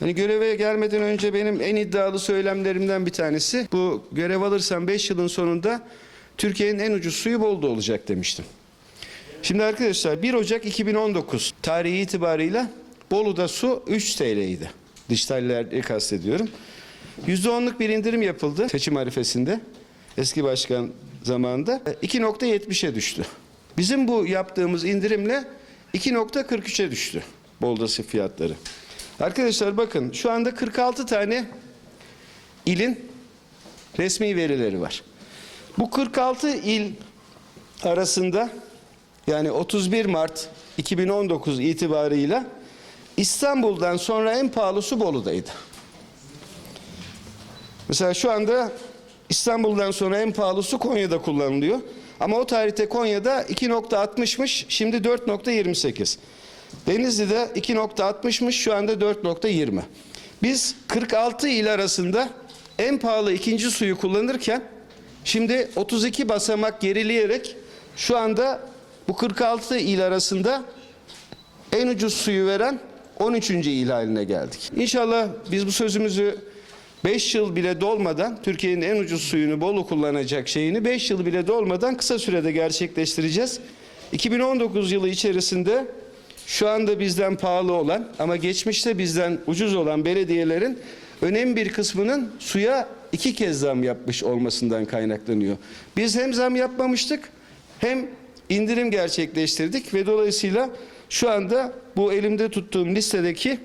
Hani göreve gelmeden önce benim en iddialı söylemlerimden bir tanesi bu görev alırsam 5 yılın sonunda Türkiye'nin en ucuz suyu Bolu'da olacak demiştim. Şimdi arkadaşlar 1 Ocak 2019 tarihi itibarıyla Bolu'da su 3 TL'ydi. Dijitalleri kastediyorum. %10'luk bir indirim yapıldı seçim arifesinde. Eski başkan zamanında 2.70'e düştü. Bizim bu yaptığımız indirimle 2.43'e düştü Bolu'da fiyatları. Arkadaşlar bakın şu anda 46 tane ilin resmi verileri var. Bu 46 il arasında yani 31 Mart 2019 itibarıyla İstanbul'dan sonra en pahalı su Bolu'daydı. Mesela şu anda İstanbul'dan sonra en pahalı su Konya'da kullanılıyor. Ama o tarihte Konya'da 2.60'mış, şimdi 4.28. Denizli'de 2.60'mış, şu anda 4.20. Biz 46 il arasında en pahalı ikinci suyu kullanırken şimdi 32 basamak gerileyerek şu anda bu 46 il arasında en ucuz suyu veren 13. il haline geldik. İnşallah biz bu sözümüzü 5 yıl bile dolmadan Türkiye'nin en ucuz suyunu Bolu kullanacak şeyini 5 yıl bile dolmadan kısa sürede gerçekleştireceğiz. 2019 yılı içerisinde şu anda bizden pahalı olan ama geçmişte bizden ucuz olan belediyelerin önemli bir kısmının suya iki kez zam yapmış olmasından kaynaklanıyor. Biz hem zam yapmamıştık hem indirim gerçekleştirdik ve dolayısıyla şu anda bu elimde tuttuğum listedeki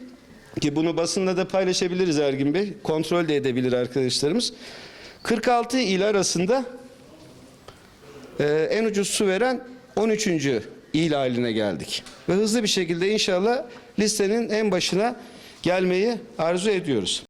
ki bunu basında da paylaşabiliriz Ergin Bey, kontrol de edebilir arkadaşlarımız. 46 il arasında e, en ucuz su veren 13. il haline geldik. Ve hızlı bir şekilde inşallah listenin en başına gelmeyi arzu ediyoruz.